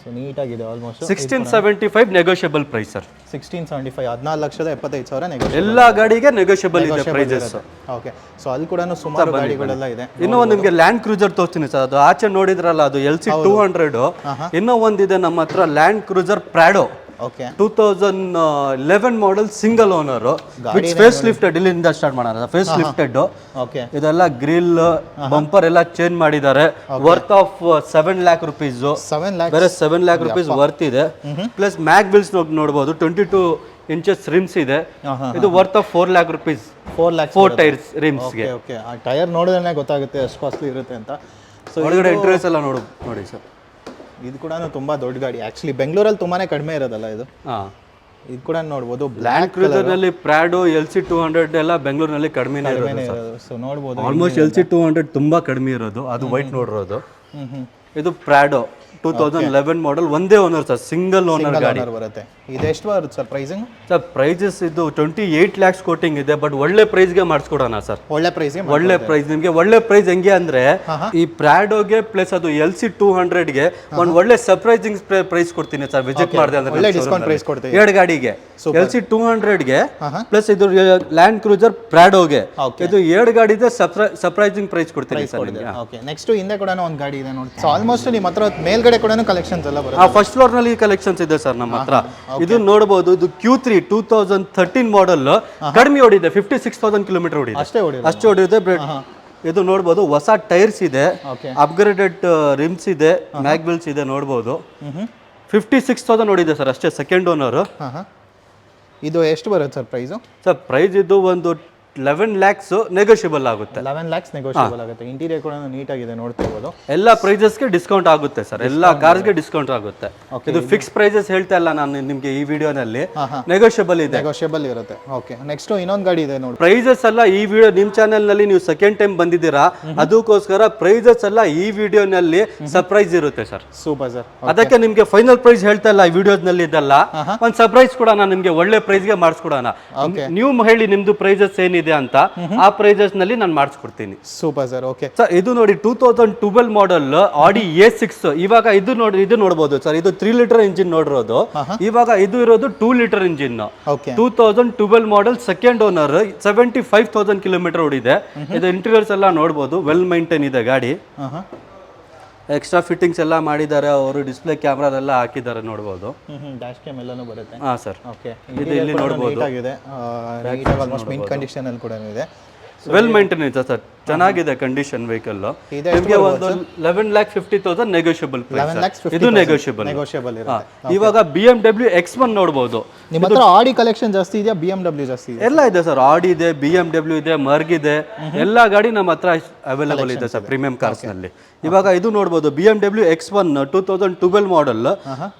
so ನೀಟಾಗಿದೆ almost sixteen seventy five negotiable price sir sixteen seventy five ಹದಿನಾಲ್ಕು ಲಕ್ಷದ ಎಪ್ಪತ್ತೈದು ಸಾವಿರ ನೆಗೋಷಿಯೇಟ್ ಎಲ್ಲ ಗಾಡಿಗೆ ನೆಗೋಷಿಯಬಲ್ ಇದೆ ಪ್ರೈಸಸ್ ಓಕೆ ಸೊ ಅಲ್ಲಿ ಕೂಡ ಸುಮಾರು ಗಾಡಿಗಳೆಲ್ಲ ಇದೆ. ಇನ್ನೂ ಒಂದು ನಿಮಗೆ ಲ್ಯಾಂಡ್ ಕ್ರೂಸರ್ ತೋರಿಸ್ತೀನಿ ಸರ್ ಅದು ಆಚೆ ನೋಡಿದ್ರಲ್ಲ ಅದು ಎಲ್ ಸಿ ಟೂ ಹಂಡ್ರೆಡ್ ಇನ್ನೂ ಒಂದಿದೆ ನಮ್ಮ ಹತ್ರ Land Cruiser Prado okay two thousand eleven model single owner which face lifted ಇಲ್ಲಿಂದ ಸ್ಟಾರ್ಟ್ ಮಾಡೋಣ ಫೇಸ್ ಲಿಫ್ಟೆಡ್ ಓಕೆ ಇದೆಲ್ಲ ಗ್ರಿಲ್ ಬಂಪರ್ ಎಲ್ಲ ಚೇಂಜ್ ಮಾಡಿದ್ದಾರೆ. Worth of seven lakh rupees seven lakh ಬೇರೆ ಸೆವೆನ್ ಲ್ಯಾಕ್ ರುಪೀಸ್ ವರ್ತ್ ಇದೆ. ಪ್ಲಸ್ ಮ್ಯಾಕ್ ಬಿಲ್ಸ್ ನೋಡ್ಬೋದು. Twenty two inches rims ಇದೆ ಇದು worth of four lakh rupees four lakh four tyres ರಿಮ್ಸ್ಗೆ okay okay ಆ tyre ನೋಡಿದ್ರೆ ಗೊತ್ತಾಗುತ್ತೆ ಎಷ್ಟು ಕಾಸ್ಟ್ಲಿ ಇರುತ್ತೆ ಅಂತ. ಸೊ ಒಳಗಡೆ ಇಂಟರ್ವ್ಯೂಸ್ ಎಲ್ಲ ನೋಡು ನೋಡಿ ಸರ್. ಇದು ಕೂಡ ತುಂಬಾ ದೊಡ್ಡ ಗಾಡಿ. ಆಕ್ಚುಲಿ ಬೆಂಗಳೂರಲ್ಲಿ ತುಂಬಾನೇ ಕಡಿಮೆ ಇರೋದಲ್ಲ ಇದು? ಹಾಂ. ಇದು ಕೂಡ ನೋಡ್ಬೋದು Land black ಕ್ರೂಸರ್ನಲ್ಲಿ Prado L C two hundred ಎಲ್ಲ ಬೆಂಗಳೂರಿನಲ್ಲಿ ಕಡಿಮೆ ಸೊ ನೋಡ್ಬೋದು almost L C two hundred ತುಂಬ ಕಡಿಮೆ ಇರೋದು. ಅದು ವೈಟ್ ನೋಡಿರೋದು. ಇದು Prado two thousand eleven model ಒಂದೇ ಓನರ್ ಸರ್ ಸಿಂಗಲ್ ಓನರ್ ಗಾಡಿ. ಬರುತ್ತೆ. ಇದೆಷ್ಟು ಬರುತ್ತೆ ಸರ್ ಪ್ರೈಸಿಂಗ್ ಸರ್ ಪ್ರೈಸಸ್ ಇದು ಟ್ವೆಂಟಿ ಏಯ್ಟ್ ಲ್ಯಾಕ್ಸ್ ಕೋಟಿಂಗ್ ಇದೆ ಬಟ್ ಒಳ್ಳೆ ಪ್ರೈಸ್ಗೆ ಮಾಡಿಸ್ಕೊಡೋಣ ಸರ್. ಒಳ್ಳೆ ಪ್ರೈಸ್ ಒಳ್ಳೆ ಪ್ರೈಸ್ ನಿಮಗೆ ಒಳ್ಳೆ ಪ್ರೈಸ್ ಹೆಂಗೆ ಅಂದ್ರೆ ಈ ಪ್ರಾಡೋಗೆ ಪ್ಲಸ್ ಅದು ಎಲ್ ಸಿ ಟೂ ಹಂಡ್ರೆಡ್ಗೆ ಒಂದು ಒಳ್ಳೆ ಸರ್ಪ್ರೈಸಿಂಗ್ ಪ್ರೈಸ್ ಕೊಡ್ತೀನಿ ಸರ್ ವಿಸಿಟ್ ಮಾಡಿದೆ ಅಂದ್ರೆ ಡಿಸ್ಕೌಂಟ್ ಪ್ರೈಸ್ ಕೊಡ್ತೀನಿ ಎರಡು ಗಾಡಿಗೆ. ಎಲ್ ಸಿ ಟೂ ಹಂಡ್ರೆಡ್ಗೆ ಪ್ಲಸ್ ಇದು ಲ್ಯಾಂಡ್ ಕ್ರೂಸರ್ ಪ್ರಾಡೋಗೆ ಇದು ಎರಡು ಗಾಡಿದೆ ಸರ್ಪ್ರೈಸಿಂಗ್ ಪ್ರೈಸ್ ಕೊಡ್ತೀನಿ ಸರ್ ಓಕೆ ನೆಕ್ಸ್ಟ್ ಹಿಂದೆ ಕೂಡ ಒಂದು ಗಾಡಿ ಇದೆ ನೋಡಿ. ಸೊ ಆಲ್ಮೋಸ್ಟ್ ನಿಮ್ಮ ಹತ್ರ ಮೇಲ್ಗಡೆ ಕೂಡ ಕಲೆಕ್ಷನ್ಸ್ ಎಲ್ಲ ಬರುತ್ತೆ. ಫಸ್ಟ್ ಫ್ಲೋರ್ನಲ್ಲಿ ಕಲೆಕ್ಷನ್ಸ್ ಇದೆ ಸರ್ ನಮ್ಮ ಹತ್ರ. ಇದು ನೋಡಬಹುದು ಇದು Q three two thousand thirteen model ಕಡಿಮೆ ಓಡಿದೆ ಫಿಫ್ಟಿ ಸಿಕ್ಸ್ ತೌಸಂಡ್ ಕಿಲೋಮೀಟರ್ ಓಡಿದೆ. ಅಷ್ಟೇ ಓಡಿದೆ ಅಷ್ಟೇ ಓಡಿದೆ ಬ್ರೇಕ್ ಇದು ನೋಡಬಹುದು ಹೊಸ ಟೈರ್ಸ್ ಇದೆ ಅಪ್ಗ್ರೇಡೆಡ್ ರಿಮ್ಸ್ ಇದೆ ಮ್ಯಾಗ್ಬಿಲ್ಸ್ ಇದೆ ನೋಡಬಹುದು ಫಿಫ್ಟಿ ಸಿಕ್ಸ್ ತೌಸಂಡ್ ನೋಡಿದೆ ಸರ್ ಅಷ್ಟೇ ಸೆಕೆಂಡ್ ಓನರ್ ಇದು ಎಷ್ಟು ಬರುತ್ತೆ ಸರ್ ಪ್ರೈಸು ಸರ್ ಪ್ರೈಸ್ ಇದು ಒಂದು ಲೆವೆನ್ ಲ್ಯಾಕ್ಸ್ ನೆಗೋಷಿಯಬಲ್ ಆಗುತ್ತೆ. ಲೆವೆನ್ ಲ್ಯಾಕ್ಸ್ ನೆಗೋಷಿಯಬಲ್ ಆಗುತ್ತೆ. ಇಂಟೀರಿಯರ್ ಕೂಡ ನೀಟಾಗಿದೆ ನೋಡ್ತಾ ಇರ್ಬೋದು. ಎಲ್ಲ ಪ್ರೈಸಸ್ಗೆ ಡಿಸ್ಕೌಂಟ್ ಆಗುತ್ತೆ ಸರ್ ಎಲ್ಲ ಕಾರ್ಸ್ಗೆ ಡಿಸ್ಕೌಂಟ್ ಆಗುತ್ತೆ. ಇದು ಫಿಕ್ಸ್ ಪ್ರೈಸಸ್ ಹೇಳ್ತಾ ಇಲ್ಲ ನಾನು ನಿಮಗೆ ಈ ವಿಡಿಯೋನಲ್ಲಿ ನೆಗೋಷಿಯಬಲ್ ಇದೆ. ನೆಗೋಷಿಯಬಲ್ ಇರುತ್ತೆ. ಓಕೆ ನೆಕ್ಸ್ಟ್ ಇನ್ನೊಂದು ಗಾಡಿ ಇದೆ ನೋಡಿ. ಪ್ರೈಸಸ್ ಎಲ್ಲ ಈ ವಿಡಿಯೋ ನಿಮ್ ಚಾನೆಲ್ನಲ್ಲಿ ನೀವು ಸೆಕೆಂಡ್ ಟೈಮ್ ಬಂದಿದ್ದೀರಾ ಅದಕ್ಕೋಸ್ಕರ ಪ್ರೈಸಸ್ ಎಲ್ಲ ಈ ವಿಡಿಯೋನಲ್ಲಿ ಸರ್ಪ್ರೈಸ್ ಇರುತ್ತೆ ಸರ್ ಸೂಪರ್ ಸರ್ ಅದಕ್ಕೆ ನಿಮ್ಗೆ ಫೈನಲ್ ಪ್ರೈಸ್ ಹೇಳ್ತಾ ಇಲ್ಲ ಈ ವಿಡಿಯೋದಲ್ಲಿ ನಲ್ಲಿ ಒಂದು ಸರ್ಪ್ರೈಸ್ ನಾನು ನಿಮ್ಗೆ ಒಳ್ಳೆ ಪ್ರೈಸ್ಗೆ ಮಾಡಿಸ್ಕೊಡೋಣ. ನೀವು ಹೇಳಿ ನಿಮ್ದು ಪ್ರೈಸಸ್ ಏನಿದೆ? ಅಂತ ಆ ಪ್ರೈಸಸ್ನಲ್ಲಿ ನಾನು ಮಾಡಿಸ್ಕೊಡ್ತೀನಿ. ಸೂಪರ್ ಸರ್ ಓಕೆ ಸರ್ ಇದು ನೋಡಿ two thousand twelve model Audi A six ಇವಾಗ ಇದು ನೋಡಿ ಇದು ನೋಡಬಹುದು ಸರ್ ಇದು ತ್ರೀ ಲೀಟರ್ ಇಂಜಿನ್ ನೋಡಿರೋದು. ಇವಾಗ ಇದು ಇರೋದು two litre engine okay two thousand twelve model second owner seventy five thousand kilometre ಓಡಿದೆ ಇದು ಇಂಟೀರಿಯರ್ಸ್ ಎಲ್ಲ ನೋಡಬಹುದು ವೆಲ್ ಮೈಂಟೈನ್ ಇದೆ ಗಾಡಿ. ಎಕ್ಸ್ಟ್ರಾ ಫಿಟ್ಟಿಂಗ್ಸ್ ಎಲ್ಲ ಮಾಡಿದ್ದಾರೆ ಅವರು ಡಿಸ್ಪ್ಲೇ ಕ್ಯಾಮ್ರಾದೆಲ್ಲ ಹಾಕಿದ್ದಾರೆ ನೋಡ್ಬೋದು. ಡ್ಯಾಶ್ ಕ್ಯಾಮ್ ಎಲ್ಲನೂ ಬರುತ್ತೆ. ಹಾಂ ಸರ್ ಓಕೆ ಇದು ಇಲ್ಲಿ ನೋಡ್ಬೋದು. ಆಗಿದೆ. ಆಲ್ಮೋಸ್ಟ್ ಮಿಂಟ್ ಕಂಡೀಷನಲ್ಲಿ ಕೂಡ ಇದೆ. ವೆಲ್ ಮೈಂಟೈನ್ ಇದೆ ಸರ್ ಚೆನ್ನಾಗಿದೆ ಕಂಡೀಷನ್ ವೆಹಿಕಲ್ ನಿಮಗೆ ಒಂದು eleven lakh fifty thousand negotiable ಇದು ನೆಗೋಷಿಯಬಲ್ ನೆಗೋಷಿಯಬಲ್ ಇವಾಗ B M W X one ನೋಡಬಹುದು ನಿಮ್ಮ ಹತ್ರ ಆಡಿ ಕಲೆಕ್ಷನ್ ಜಾಸ್ತಿ ಇದೆಯಾ? ಬಿ ಎಂ ಡಬ್ಲ್ಯೂ ಜಾಸ್ತಿ ಇದೆ ಎಲ್ಲ ಇದೆ ಸರ್ ಆಡಿ ಇದೆ ಬಿ ಎಂ ಡಬ್ಲ್ಯೂ ಇದೆ. ಮರ್ಗ್ ಇದೆ ಎಲ್ಲ ಗಾಡಿ ನಮ್ಮ ಹತ್ರ ಅವೈಲೇಬಲ್ ಇದೆ ಸರ್ ಪ್ರೀಮಿಯಂ ಕಾರ್ಸ್ನಲ್ಲಿ. ಇವಾಗ ಇದು ನೋಡಬಹುದು B M W X one two thousand twelve model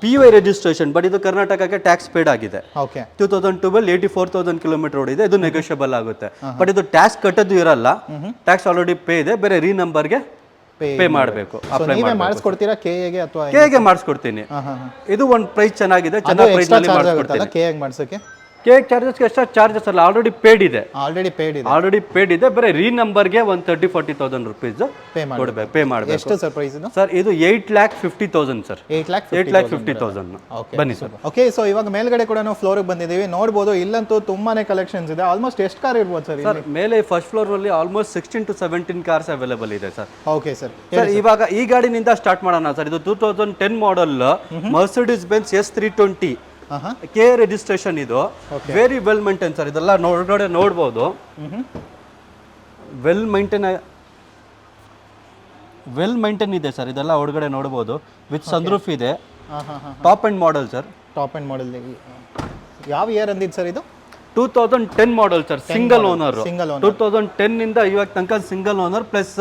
P Y registration but ಇದು ಕರ್ನಾಟಕಕ್ಕೆ ಟ್ಯಾಕ್ಸ್ ಪೇಡ್ ಆಗಿದೆ. Two thousand twelve eighty four thousand kilometre ಓಡಿದೆ ಇದು ನೆಗೋಷಿಯಬಲ್ ಆಗುತ್ತೆ. ಬಟ್ ಇದು ಟ್ಯಾಕ್ಸ್ ಕಟ್ಟೋದು ಇರಲ್ಲ. ಟ್ಯಾಕ್ಸ್ ಆಲ್ರೆಡಿ ಪೇ ಇದೆ ಬೇರೆ ರೀ ನಂಬರ್ಗೆ ಪೇ ಮಾಡಬೇಕು. ಮಾಡಿಸ್ಕೊಡ್ತೀರಾ ಕೆ ಎಗೆ ಅಥವಾ ಕೇಗೆ ಮಾಡಿಸ್ಕೊಡ್ತೀನಿ. ಹಾಂ ಹಾಂ ಹಾಂ ಇದು ಒಂದು ಪ್ರೈಸ್ ಚೆನ್ನಾಗಿದೆ ಚೆನ್ನಾಗಿ ಪ್ರೈಸ್ ಮಾಡಿಸ್ಕೊಡ್ತೀನಿ. ಗೆ ಕೆ ಎಗೆ ಮಾಡ್ಸೋಕ್ಕೆ ಕೇಕ್ ಚಾರ್ಜಸ್ಗೆ ಎಕ್ಸ್ಟ್ರಾ ಚಾರ್ಜಸ್ ಅಲ್ಲ ಆಲ್ರೆಡಿ ಪೇಡ್ ಇದೆ. ಆಲ್ರೆಡಿ ಪೇಡ್ ಇದೆ. ಆಲ್ರೆಡಿ ಪೇಡ್ ಇದೆ. ಬರೀ ರೀ ನಂಬರ್ಗೆ ಒಂದು thirty forty thousand rupees pay ಮಾಡ್ಬೇಕು. ಕೊಡ್ಬೇಕು ಪೇ ಮಾಡಬೇಕು. ಎಷ್ಟು ಸರ್ ಪ್ರೈಸ್ ಇದು? ಸರ್ ಇದು eight lakh fifty thousand sir eight lakh eight lakh fifty thousand ಬನ್ನಿ ಸರ್ ಓಕೆ ಸೊ ಇವಾಗ ಮೇಲ್ಗಡೆ ಕೂಡ ನಾವು ಫ್ಲೋರಿಗೆ ಬಂದಿದ್ದೀವಿ. ನೋಡ್ಬೋದು ಇಲ್ಲಂತೂ ತುಂಬಾನೇ ಕಲೆಕ್ಷನ್ಸ್ ಇದೆ. ಆಲ್ಮೋಸ್ಟ್ ಎಷ್ಟು ಕಾರ್ ಇರ್ಬೋದು ಸರ್ ಸರ್ ಮೇಲೆ ಫಸ್ಟ್ ಫ್ಲೋರ್ ಅಲ್ಲಿ almost sixteen to seventeen cars available ಇದೆ ಸರ್ ಓಕೆ ಸರ್ ಸರ್ ಇವಾಗ ಈ ಗಾಡಿನಿಂದ ಸ್ಟಾರ್ಟ್ ಮಾಡೋಣ ಸರ್ ಇದು two thousand ten model Mercedes Benz S three twenty K registration ಇದು. ವೆರಿ ವೆಲ್ ಮೈಂಟೈನ್ ಸರ್ ಇದೆಲ್ಲ ನೋಡೋಡೆ ನೋಡ್ಬೋದು. ವೆಲ್ ಮೈಂಟೈನ್ ವೆಲ್ ಮೈಂಟೈನ್ ಇದೆ ಸರ್ ಇದೆಲ್ಲ ಒಳಗಡೆ ನೋಡ್ಬೋದು. ವಿತ್ ಸನ್ರೂಫ್ ಇದೆ. Top end model sir top end model ಯಾವ ಇಯರ್ ಅಂದಿದ್ದು ಸರ್ ಇದು? Two thousand ten model sir single owner single owner two thousand ten ಇಂದ ಇವಾಗ ತನಕ ಸಿಂಗಲ್ ಓನರ್ ಪ್ಲಸ್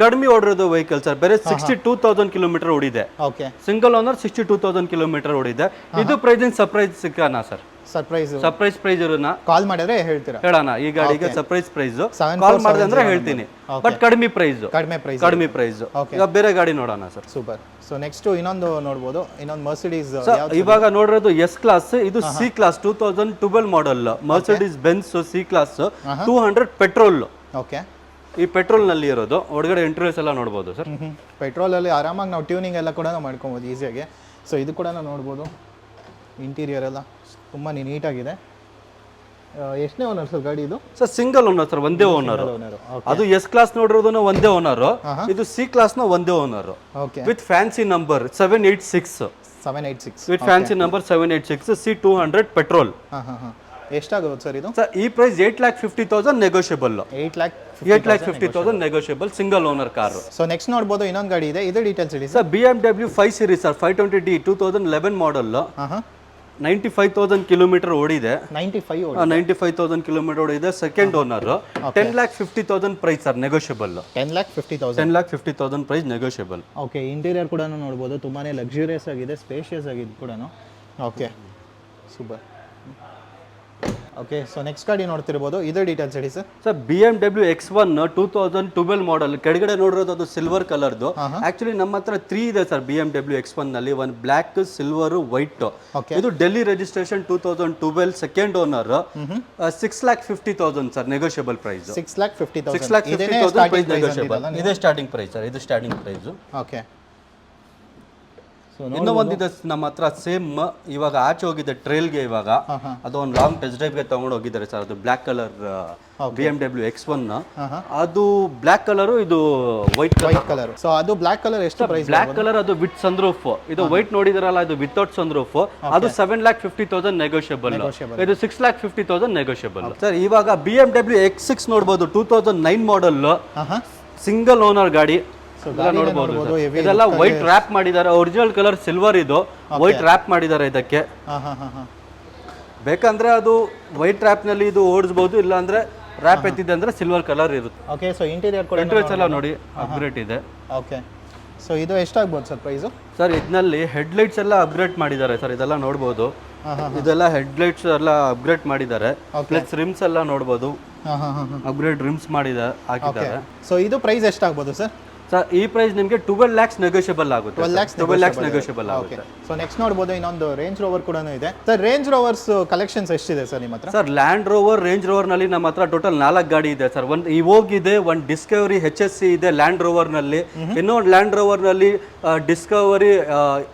ಕಡಿಮೆ ಓಡಿರೋದು ವೆಹಿಕಲ್ ಸರ್ ಬೇರೆ ಸಿಕ್ಸ್ಟಿ ಟೂ ತೌಸಂಡ್ ಕಿಲೋಮೀಟರ್ ಓಡಿದೆ. Okay single owner sixty two thousand kilometre ಓಡಿದೆ ಇದು ಪ್ರೈಸಿಂಗ್ ಸರ್ಪ್ರೈಸ್ ಸಿಕ್ಕಾನ ಸರ್ ಸರ್ಪ್ರೈಸ್ ಸರ್ಪ್ರೈಸ್ ಪ್ರೈಸ್ ಇರೋಣ ಕಾಲ್ ಮಾಡಿದ್ರೆ ಹೇಳ್ತೀರಾ? ಹೇಳೋಣ ಈ ಗಾಡಿಗೆ ಸರ್ಪ್ರೈಸ್ ಪ್ರೈಸ್ ಕಾಲ್ ಮಾಡಿದೆ ಅಂದ್ರೆ ಹೇಳ್ತೀನಿ. ಬಟ್ ಕಡಿಮೆ ಪ್ರೈಸ್ ಕಡಿಮೆ ಪ್ರೈಸ್ ಕಡಿಮೆ ಪ್ರೈಸ್. ಈಗ ಬೇರೆ ಗಾಡಿ ನೋಡೋಣ ಸರ್ ಸೂಪರ್ ಸೊ ನೆಕ್ಸ್ಟ್ ಇನ್ನೊಂದು ನೋಡಬಹುದು ಇನ್ನೊಂದು ಮರ್ಸಿಡೀಸ್ ಇವಾಗ ನೋಡಿರೋದು ಎಸ್ ಕ್ಲಾಸ್ ಇದು C class two thousand twelve model Mercedes Benz C class two hundred petrol okay ಈ ಪೆಟ್ರೋಲ್ನಲ್ಲಿ ಇರೋದು. ಒಳಗಡೆ ಇಂಟರ್ವ್ಯೂಸ್ ಎಲ್ಲ ನೋಡ್ಬೋದು ಸರ್. ಪೆಟ್ರೋಲಲ್ಲಿ ಆರಾಮಾಗಿ ನಾವು ಟ್ಯೂನಿಂಗ್ ಎಲ್ಲ ಕೂಡ ಮಾಡ್ಕೊಬೋದು ಈಸಿಯಾಗಿ ಸೊ ಇದು ಕೂಡ ನಾವು ನೋಡ್ಬೋದು. ಇಂಟೀರಿಯರ್ ಎಲ್ಲ ತುಂಬಾ ನೀಟಾಗಿದೆ ಎಷ್ಟನೇ ಓನರ್ ಸರ್ ಗಾಡಿ ಇದು? ಸರ್ ಸಿಂಗಲ್ ಓನರ್ ಸರ್ ಒಂದೇ ಓನರ್ ಅದು ಎಸ್ ಕ್ಲಾಸ್ ನೋಡಿರೋದು ಒಂದೇ ಓನರ್ ಇದು ಸಿ ಕ್ಲಾಸ್ನ ಒಂದೇ owner with fancy number seven eight six seven eight six with fancy number seven eight six C two hundred petrol ಹಾಂ ಹಾಂ ಹಾಂ ಎಷ್ಟಾಗುತ್ತೆ ಸರ್ ಇದು? ಸರ್ ಈ price eight lakh fifty thousand negotiable eight lakh eight lakh fifty thousand negotiable single owner car so next ನೋಡಬಹುದು ಇನ್ನೊಂದು ಗಾಡಿ ಇದೆ. ಇದು ಡೀಟೇಲ್ಸ್ ಹೇಳಿ. Sir B M W five series sir five twenty D two thousand eleven model ninety five thousand kilometre ಓಡಿದೆ. Ninety five ninety five thousand kilometre ಓಡಿದೆ. Second owner ten lakh fifty thousand price sir negotiable ten lakh fifty thousand ten lakh fifty thousand price negotiable okay interior ಕೂಡ ನೋಡ್ಬೋದು. ತುಂಬಾನೇ luxurious ಆಗಿದೆ spacious ಆಗಿದೆ ಕೂಡ okay super okay so next ಗಾಡಿ ನೋಡ್ತಿರ್ಬೋದು? ಇದು ಡೀಟೇಲ್ಸ್ ಹೇಳಿ sir sir B M W X one two thousand twelve model ಕೆಳಗಡೆ ನೋಡಿರೋದು ಅದು ಸಿಲ್ವರ್ ಕಲರ್ದು ಆಕ್ಚುಲಿ ನಮ್ಮ ಹತ್ರ ತ್ರೀ ಇದೆ sir B M W X ಒನ್ನಲ್ಲಿ. ಒಂದು ಬ್ಲ್ಯಾಕ್ ಸಿಲ್ವರ್ ವೈಟ್ ಇದು Delhi registration two thousand twelve second owner six lakh fifty thousand sir negotiable price six lakh fifty six lakh fifty thousand price negotiable ಇದೇ starting price sir ಇದು starting price okay ಇನ್ನೂ ಒಂದಿದೆ ನಮ್ಮ ಹತ್ರ same ಇವಾಗ ಆಚೆ ಹೋಗಿದೆ ಟ್ರೇಲ್ಗೆ ಇವಾಗ ಅದು ಒಂದು ಲಾಂಗ್ ಟೆಸ್ಟ್ ಡ್ರೈವ್ಗೆ ತಗೊಂಡು ಹೋಗಿದ್ದಾರೆ ಸರ್. ಅದು black colour B M W X one ಅದು ಬ್ಲ್ಯಾಕ್ ಕಲರ್ ಇದು white colour white colour so ಅದು ಬ್ಲ್ಯಾಕ್ ಕಲರ್ ಎಷ್ಟು ಪ್ರೈಸ್ ಬ್ಲ್ಯಾಕ್ ಕಲರ್ ಅದು ವಿತ್ ಸನ್ರೂಫ್ ಇದು ವೈಟ್ ನೋಡಿದಾರಲ್ಲ ಇದು ವಿತೌಟ್ ಸನ್ರೂಫ್ ಅದು seven lakh fifty thousand negotiable ಇದು six lakh fifty thousand negotiable sir ಇವಾಗ B M W X six ನೋಡ್ಬೋದು two thousand nine model single owner ಗಾಡಿ. Heavy ಇದೆಲ್ಲ ವೈಟ್ ರ್ಯಾಪ್ ಮಾಡಿದ್ದಾರೆ. ಒರಿಜಿನಲ್ ಕಲರ್ ಸಿಲ್ವರ್ ಇದು. ವೈಟ್ ರ್ಯಾಪ್ ಮಾಡಿದ್ದಾರೆ ಇದಕ್ಕೆ. ಬೇಕಂದ್ರೆ ಅದು ವೈಟ್ ರ್ಯಾಪ್ನಲ್ಲಿ ಇದು ಓಡಿಸಬಹುದು ಇಲ್ಲ ಅಂದ್ರೆ ರ್ಯಾಪ್ ಎತ್ತಿದೆ ಅಂದ್ರೆ ಸಿಲ್ವರ್ ಕಲರ್ ಇರುತ್ತೆ. ಓಕೆ ಸೊ ಇಂಟೀರಿಯರ್ ಕೂಡ ಇಂಟರ್ವ್ಯೂಸ್ ಎಲ್ಲ ನೋಡಿ ಅಪ್ಗ್ರೇಡ್ ಇದೆ. ಓಕೆ ಸೊ ಇದು ಎಷ್ಟಾಗ್ಬೋದು ಸರ್ ಪ್ರೈಸು ಸರ್ ಇದರಲ್ಲಿ ಹೆಡ್ಲೈಟ್ಸ್ ಎಲ್ಲ ಅಪ್ಗ್ರೇಡ್ ಮಾಡಿದ್ದಾರೆ ಸರ್. ಇದೆಲ್ಲ ನೋಡ್ಬೋದು. ಇದೆಲ್ಲ ಹೆಡ್ಲೈಟ್ಸ್ ಎಲ್ಲ ಅಪ್ಗ್ರೇಡ್ ಮಾಡಿದ್ದಾರೆ. ಪ್ಲಸ್ ರಿಮ್ಸ್ ಎಲ್ಲ ನೋಡ್ಬೋದು. ಅಪ್ಗ್ರೇಡ್ ರಿಮ್ಸ್ ಮಾಡಿದ ಹಾಕಿದ್ದಾರೆ. ಸೊ ಇದು ಪ್ರೈಸ್ ಎಷ್ಟಾಗ್ಬೋದು ಸರ್? ಸರ್ ಈ ಪ್ರೈಸ್ ನಿಮಗೆ ಟ್ವೆಲ್ ಲ್ಯಾಕ್ಸ್ ನೆಗೋಷಿಯಬಲ್ ಆಗುತ್ತೆ twelve lakhs twelve lakhs negotiable ಆಗುತ್ತೆ. ಸೊ ನೆಕ್ಸ್ಟ್ ನೋಡಬಹುದು ಇನ್ನೊಂದು ರೇಂಜ್ ರೋವರ್ ಕೂಡ ಇದೆ. ಸರ್ ರೇಂಜ್ ರೋವರ್ಸ್ ಕಲೆಕ್ಷನ್ಸ್ ಎಷ್ಟಿದೆ ಸರ್ ನಿಮ್ಮ ಹತ್ರ? ಸರ್ ಲ್ಯಾಂಡ್ ರೋವರ್ ರೇಂಜ್ ರೋವರ್ನಲ್ಲಿ ನಮ್ಮ ಹತ್ರ ಟೋಟಲ್ ನಾಲ್ಕು ಗಾಡಿ ಇದೆ ಸರ್ ಒಂದು ಇವೋಗ್ ಇದೆ ಒಂದು ಡಿಸ್ಕವರಿ ಹೆಚ್ ಎಸ್ ಸಿ ಇದೆ ಲ್ಯಾಂಡ್ ರೋವರ್ನಲ್ಲಿ ಇನ್ನೊಂದು ಲ್ಯಾಂಡ್ ರೋವರ್ನಲ್ಲಿ ಡಿಸ್ಕವರಿ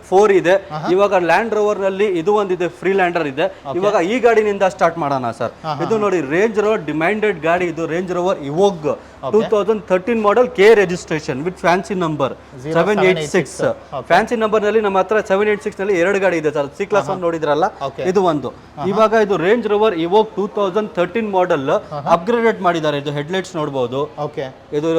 ಫೋರ್ ಇದೆ. ಇವಾಗ ಲ್ಯಾಂಡ್ ರೋವರ್ನಲ್ಲಿ ಇದು ಒಂದಿದೆ ಫ್ರೀ ಲ್ಯಾಂಡರ್ ಇದೆ ಇವಾಗ ಈ ಗಾಡಿನಿಂದ ಸ್ಟಾರ್ಟ್ ಮಾಡೋಣ ಸರ್ ಇದು ನೋಡಿ ರೇಂಜ್ ರೋವರ್ ಡಿಮ್ಯಾಂಡೆಡ್ ಗಾಡಿ ಇದು Range Rover Evoque two thousand thirteen model K registration with fancy number seven eight six fancy ನಂಬರ್ನಲ್ಲಿ ನಮ್ಮ ಹತ್ರ ಸೆವೆನ್ ಏಟ್ ಸಿಕ್ಸ್ನಲ್ಲಿ ಎರಡು ಗಾಡಿ ಇದೆ ಸರ್. ಸಿ ಕ್ಲಾಸ್ ಒಂದು ನೋಡಿದ್ರಲ್ಲ? ಇದು ಒಂದು. ಇವಾಗ ಇದು Range Rover Evoque two thousand thirteen model upgraded ಮಾಡಿದ್ದಾರೆ. ಇದು ಹೆಡ್ಲೈಟ್ಸ್ ನೋಡಬಹುದು ಓಕೆ ಇದು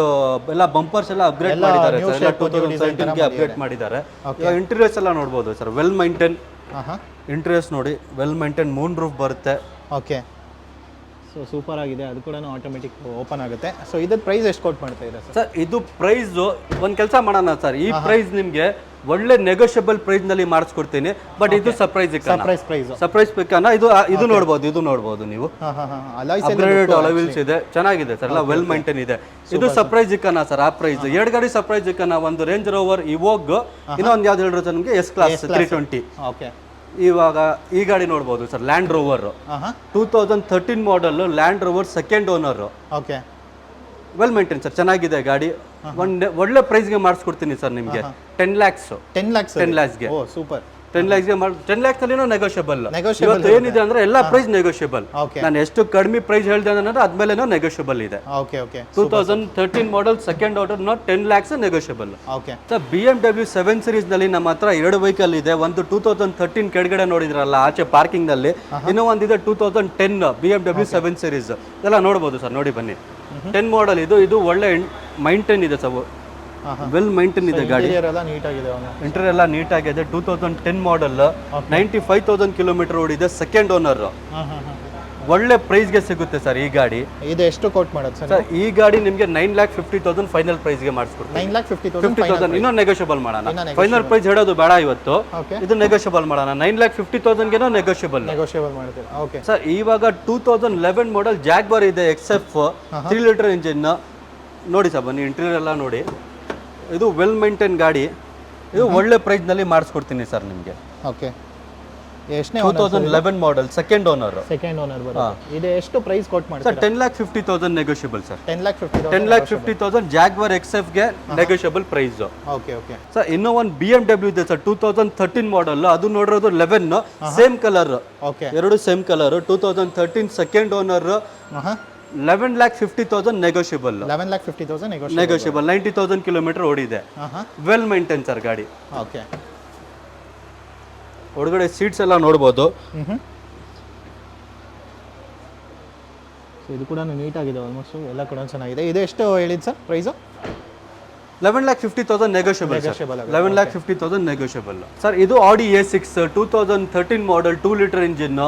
ಎಲ್ಲ ಬಂಪರ್ಸ್ ಎಲ್ಲ ಅಪ್ಗ್ರೇಡ್ ಮಾಡಿದ್ದಾರೆ ಸರ್. ಟೂ ತೌಸಂಡ್ ಸೆವೆಂಟೀನ್ಗೆ ಅಪ್ಗ್ರೇಡ್ ಮಾಡಿದ್ದಾರೆ. ಇವಾಗ ಇಂಟೀರಿಯರ್ಸ್ ಎಲ್ಲ ನೋಡಬಹುದು ಸರ್. ವೆಲ್ ಮೈಂಟೈನ್ ಇಂಟೀರಿಯರ್ಸ್ ನೋಡಿ ವೆಲ್ ಮೈಂಟೈನ್ ಮೂನ್ ರೂಫ್ ಬರುತ್ತೆ. ಓಕೆ ಸೊ ಸೂಪರ್ ಆಗಿದೆ. ಅದು ಕೂಡ ಆಟೋಮೆಟಿಕ್ ಓಪನ್ ಆಗುತ್ತೆ. ಸೊ ಇದ್ರ ಪ್ರೈಸ್ ಎಷ್ಟು ಕೋಟ್ ಮಾಡ್ತಾ ಇದೆ ಸರ್ ಸರ್ ಇದು ಪ್ರೈಸ್ ಒಂದ್ ಕೆಲಸ ಮಾಡೋಣ ಸರ್ ಈ ಪ್ರೈಸ್ ನಿಮ್ಗೆ ಒಳ್ಳೆ ನೆಗೋಷಿಯಬಲ್ ಪ್ರೈಸ್ನಲ್ಲಿ ಮಾಡಿಸ್ಕೊಡ್ತೀನಿ. ಬಟ್ ಇದು ಸರ್ಪ್ರೈಸ್ ಸರ್ಪ್ರೈಸ್ ಪ್ರೈಸ್ ಸರ್ಪ್ರೈಸ್ ಪಿಕ್ಕನ್ನ ಇದು ಇದು ನೋಡಬಹುದು ಇದು ನೋಡಬಹುದು ನೀವು. ಅಪ್ಗ್ರೇಡೆಡ್ ಅಲವಿಲ್ಸ್ ಇದೆ. ಚೆನ್ನಾಗಿದೆ ಸರ್ ಎಲ್ಲ ವೆಲ್ ಮೈಂಟೈನ್ ಇದೆ. ಇದು ಸರ್ಪ್ರೈಸ್ ಇಕ್ಕನ ಸರ್ ಆ ಪ್ರೈಸ್ ಎರಡು ಗಾಡಿ ಸರ್ಪ್ರೈಸ್ ಇಕ್ಕನ ಒಂದು ರೇಂಜ್ ರೋವರ್ ಇವೋಗ್ ಇನ್ನೊಂದು ಯಾವ್ದು ಹೇಳಿದ್ರು ಸರ್ ನಿಮಗೆ? S class three twenty okay ಇವಾಗ ಈ ಗಾಡಿ ನೋಡ್ಬೋದು sir Land Rover two thousand thirteen model Land Rover second owner okay. Well maintain sir ಚೆನ್ನಾಗಿದೆ ಗಾಡಿ. ಒಂದ್ ಒಳ್ಳೆ ಪ್ರೈಸ್ಗೆ ಮಾಡಿಸ್ಕೊಡ್ತೀನಿ ಸರ್ ನಿಮಗೆ. Ten lakhs ten lakhs ten ಲ್ಯಾಕ್ಸ್ಗೆ ಓ ಸೂಪರ್ ಟೆನ್ ಲ್ಯಾಕ್ಸ್ಗೆ ಮಾಡಿ ಟೆನ್ ಲ್ಯಾಕ್ಸ್ ಅಲ್ಲಿ ನೆಗೋಷಿಯಬಲ್ ಇವತ್ತು ಏನಿದೆ ಅಂದ್ರೆ ಎಲ್ಲ ಪ್ರೈಸ್ ನೆಗೋಷಿಯಬಲ್ ನಾನು ಎಷ್ಟು ಕಡಿಮೆ ಪ್ರೈಸ್ ಹೇಳಿದೆ ಅಂದ್ರೆ ಅದ್ಮೇಲೆ ನೆಗೋಷಿಯಬಲ್ ಇದೆ. Two thousand thirteen model second order not ten lakhs negotiable okay sir B M W seven ಸೀರೀಸ್ನಲ್ಲಿ ನಮ್ಮ ಹತ್ರ ಎರಡು ವೆಹಿಕಲ್ ಇದೆ. ಒಂದು ಟೂ ತೌಸಂಡ್ ತರ್ಟೀನ್ ಕೆಳಗಡೆ ನೋಡಿದ್ರಲ್ಲ ಆಚೆ ಪಾರ್ಕಿಂಗ್ನಲ್ಲಿ. ಇನ್ನೂ ಒಂದಿದೆ two thousand ten B M W seven series ಎಲ್ಲ ನೋಡಬಹುದು ಸರ್ ನೋಡಿ ಬನ್ನಿ. ಟೆನ್ ಮಾಡಲ್ ಇದು ಇದು ಒಳ್ಳೆ ಮೈಂಟೈನ್ ಇದೆ ಸರ್. ವೆಲ್ ಮೈಂಟೈನ್ ಇದೆ ಗಾಡಿ. ಇಂಟೀರಿಯರ್ ಎಲ್ಲ ಇಂಟರ್ ಎಲ್ಲ ನೀಟ್ ಆಗಿದೆ. Two thousand ten model ninety five thousand kilometre ಓಡಿದೆ ಸೆಕೆಂಡ್ ಓನರ್ ಒಳ್ಳೆ ಪ್ರೈಸ್ಗೆ ಸಿಗುತ್ತೆ ಸರ್ ಈ ಗಾಡಿ. ಇದು ಎಷ್ಟು ಕೋಟ್ ಮಾಡೋದು ಸರ್ ಈ ಗಾಡಿ ನಿಮಗೆ nine lakh fifty thousand final ಪ್ರೈಸ್ಗೆ ಮಾಡಿಸ್ಕೊಡ್ತೀವಿ. Nine lakh fifty fifty thousand ಇನ್ನೂ ನೆಗೋಷಿಯಬಲ್ ಮಾಡೋಣ. ಫೈನಲ್ ಪ್ರೈಸ್ ಹೇಳೋದು ಬೇಡ ಇವತ್ತು. ಇದು ನೆಗೋಷಿಯಬಲ್ ಮಾಡೋಣ. ನೈನ್ ಲ್ಯಾಕ್ ಫಿಫ್ಟಿ ತೌಸಂಡ್ಗೆನೋ ನೆಗೋಷಿಯಬಲ್ ನೆಗೋಷಿಯಬಲ್ ಓಕೆ ಸರ್ ಇವಾಗ two thousand eleven model Jaguar ಇದೆ X F F three litre engine ನೋಡಿ ಸರ್ ಬನ್ನಿ ಇಂಟೀರಿಯರ್ ಎಲ್ಲ ನೋಡಿ. ಇದು ವೆಲ್ ಮೇಂಟೈನ್ ಗಾಡಿ. ಇದು ಒಳ್ಳೆ ಪ್ರೈಸ್ನಲ್ಲಿ ಮಾಡಿಸ್ಕೊಡ್ತೀನಿ ಸರ್ ನಿಮಗೆ. ಓಕೆ. ಎಷ್ಟನೇ two thousand eleven model second owner second owner ಬರುತ್ತೆ. ಇದು ಎಷ್ಟು ಪ್ರೈಸ್ ಕೊಟ್ ಸರ್ ಮಾಡ್ತೀರಾ ten lakh fifty thousand negotiable sir ten lakh fifty ten lakh fifty thousand Jaguar X ಎಫ್ಗೆ negotiable price okay okay sir ಇನ್ನೂ ಒಂದು B M W ಇದೆ sir two thousand model ಅದು ನೋಡಿರೋದು ಲೆವೆನ್ ಸೇಮ್ ಕಲರ್ ಓಕೆ ಎರಡು same colour two thousand thirteen second owner eleven lakh fifty thousand negotiable eleven lakh fifty thousand negotiable ninety thousand kilometre ಓಡಿದೆ. Well maintain sir ಗಾಡಿ. Okay ಒಳಗಡೆ seats ಎಲ್ಲ ನೋಡ್ಬೋದು. So ಇದು ಕೂಡ ನೀಟಾಗಿದೆ ಆಲ್ಮೋಸ್ಟ್ ಎಲ್ಲ ಕೂಡ ಚೆನ್ನಾಗಿದೆ. ಇದು ಎಷ್ಟು ಹೇಳಿದ್ದು sir price eleven lakh fifty thousand negotiable eleven lakh fifty thousand negotiable sir ಇದು Audi A six two thousand thirteen model two litre engine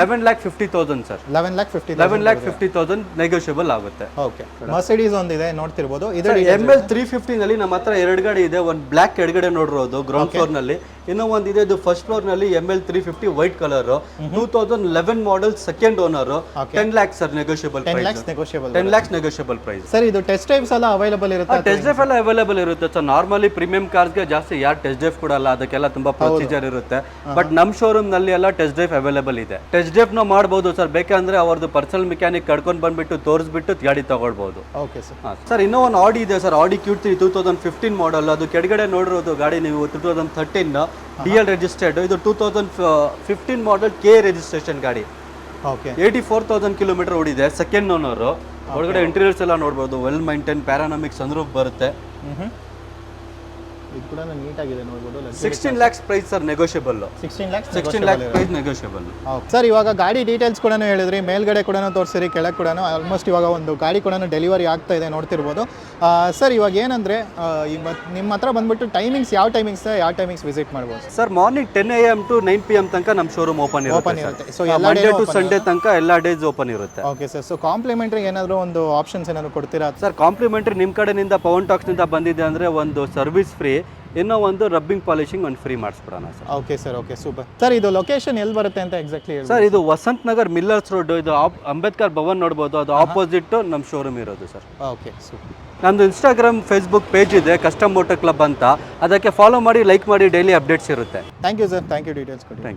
eleven lakh fifty thousand sir eleven lakh fifty eleven lakh fifty thousand negotiable ಆಗುತ್ತೆ. Okay Mercedes ಒಂದಿದೆ ನೋಡ್ತಿರ್ಬೋದು. ಇದು M L three ಫಿಫ್ಟಿನಲ್ಲಿ ನಮ್ಮ ಹತ್ರ ಎರಡು ಗಾಡಿ ಇದೆ ಒಂದು ಬ್ಲ್ಯಾಕ್ ಎಡಗಡೆ ನೋಡಿರೋದು ಗ್ರೌಂಡ್ ಫ್ಲೋರ್ನಲ್ಲಿ. ಇನ್ನೂ ಒಂದು ಇದೆ ಇದು first ಫ್ಲೋರ್ನಲ್ಲಿ M L three fifty white colour two thousand eleven model second owner ten lakh sir negotiable ten lakhs negotiable ten lakhs negotiable price sir ಇದು ಟೆಸ್ಟ್ ಟೈಪ್ಸ್ ಎಲ್ಲ ಅವೈಲಬಲ್ ಇರುತ್ತೆ ಟೆಸ್ಟ್ ಡ್ರೈವ್ ಎಲ್ಲ available ಇರುತ್ತೆ. So normally premium ಕಾರ್ಸ್ಗೆ ಜಾಸ್ತಿ ಯಾರು test drive ಕೊಡಲ್ಲ ಅದಕ್ಕೆಲ್ಲ ತುಂಬಾ ಪ್ರೊಸೀಜರ್ ಇರುತ್ತೆ. ಬಟ್ ನಮ್ಮ ಶೋರೂಮ್ನಲ್ಲಿ ಎಲ್ಲ ಟೆಸ್ಟ್ ಡ್ರೈವ್ ಅವೈಲೇಬಲ್ ಇದೆ. ಟೆಸ್ಟ್ ಡ್ರೈವ್ನ ಮಾಡಬಹುದು ಸರ್ ಬೇಕಂದ್ರೆ ಅವ್ರದ್ದು ಪರ್ಸನಲ್ ಮೆಕ್ಯಾನಿಕ್ ಕರ್ಕೊಂಡು ಬಂದ್ಬಿಟ್ಟು ತೋರಿಸ್ಬಿಟ್ಟು ಗಾಡಿ ತಗೊಳ್ಬಹುದು ಓಕೆ ಸರ್ ಸರ್ ಇನ್ನೂ ಒಂದು ಆಡಿ ಇದೆ sir Audi Q three two thousand fifteen model ಅದು ಕೆಳಗಡೆ ನೋಡಿರೋದು ಗಾಡಿ ನೀವು two thousand thirteen D L registered ಇದು two thousand fifteen model K registration ಗಾಡಿ. Okay eighty four thousand kilometre ಓಡಿದೆ ಸೆಕೆಂಡ್ ಓನರು ಒಳಗಡೆ ಇಂಟೀರಿಯರ್ಸ್ ಎಲ್ಲ ನೋಡ್ಬೋದು. ವೆಲ್ ಮೈಂಟೈನ್ ಪ್ಯಾರಾನಮಿಕ್ ಸನ್ರೂಫ್ ಬರುತ್ತೆ ಇದು ಕೂಡ ನೀಟಾಗಿದೆ ನೋಡ್ಬೋದು sixteen lakhs price sir negotiable sixteen lakhs sixteen lakh price negotiable sir ಇವಾಗ ಗಾಡಿ ಡೀಟೇಲ್ಸ್ ಕೂಡ ಹೇಳಿದ್ರಿ. ಮೇಲ್ಗಡೆ ಕೂಡ ತೋರಿಸಿರಿ ಕೆಳಗೆ ಕೂಡ ಆಲ್ಮೋಸ್ಟ್ ಇವಾಗ ಒಂದು ಗಾಡಿ ಕೂಡ ಡೆಲಿವರಿ ಆಗ್ತಾ ಇದೆ ನೋಡ್ತಿರ್ಬೋದು. ಸರ್ ಇವಾಗ ಏನಂದರೆ ನಿಮ್ಮ ಹತ್ರ ಬಂದ್ಬಿಟ್ಟು ಟೈಮಿಂಗ್ಸ್ ಯಾವ ಟೈಮಿಂಗ್ಸ್ ಯಾವ ಟೈಮಿಂಗ್ಸ್ ವಿಸಿಟ್ ಮಾಡ್ಬೋದು? Sir morning ten A M to nine P M ತನಕ ನಮ್ಮ ಶೋರೂಮ್ ಓಪನ್ ಓಪನ್ ಇರುತ್ತೆ. ಸೊ ಎಲ್ಲ ಡೇ ಟು ಸಂಡೇ ತನಕ ಎಲ್ಲ ಡೇಸ್ ಓಪನ್ ಇರುತ್ತೆ. ಓಕೆ ಸರ್ ಸೊ ಕಾಂಪ್ಲಿಮೆಂಟ್ರಿ ಏನಾದರೂ ಒಂದು ಆಪ್ಷನ್ಸ್ ಏನಾದರೂ ಕೊಡ್ತೀರಾ? ಸರ್ ಕಾಂಪ್ಲಿಮೆಂಟ್ರಿ ನಿಮ್ಮ ಕಡೆಯಿಂದ ಪವನ್ ಟಾಕ್ಸ್ನಿಂದ ಬಂದಿದೆ ಅಂದರೆ ಒಂದು ಸರ್ವಿಸ್ ಫ್ರೀ ಇನ್ನೂ ಒಂದು ರಬ್ಬಿಂಗ್ ಪಾಲಿಶಿಂಗ್ ಒಂದು free ಮಾಡಿಸ್ಬಿಡೋಣ sir. Okay sir okay super sir ಇದು ಲೊಕೇಶನ್ ಎಲ್ಲಿ ಬರುತ್ತೆ ಅಂತ ಎಕ್ಸಾಕ್ಟ್ಲಿ ಸರ್ ಇದು ವಸಂತ್ ನಗರ್ ಮಿಲ್ಲರ್ಸ್ ರೋಡ್ ಇದು ಅಂಬೇಡ್ಕರ್ ಭವನ್ ನೋಡ್ಬೋದು ಅದು ಆಪೋಸಿಟ್ ನಮ್ಮ ಶೋರೂಮ್ ಇರೋದು ಸರ್ ಓಕೆ ಸೂಪರ್ ನಮ್ಮದು ಇನ್ಸ್ಟಾಗ್ರಾಮ್ ಫೇಸ್ಬುಕ್ ಪೇಜ್ ಇದೆ ಕಸ್ಟಮ್ ಮೋಟರ್ ಕ್ಲಬ್ ಅಂತ. ಅದಕ್ಕೆ ಫಾಲೋ ಮಾಡಿ ಲೈಕ್ ಮಾಡಿ ಡೈಲಿ ಅಪ್ಡೇಟ್ಸ್ ಇರುತ್ತೆ. Thank you sir thank you details ಕೊಡಿ.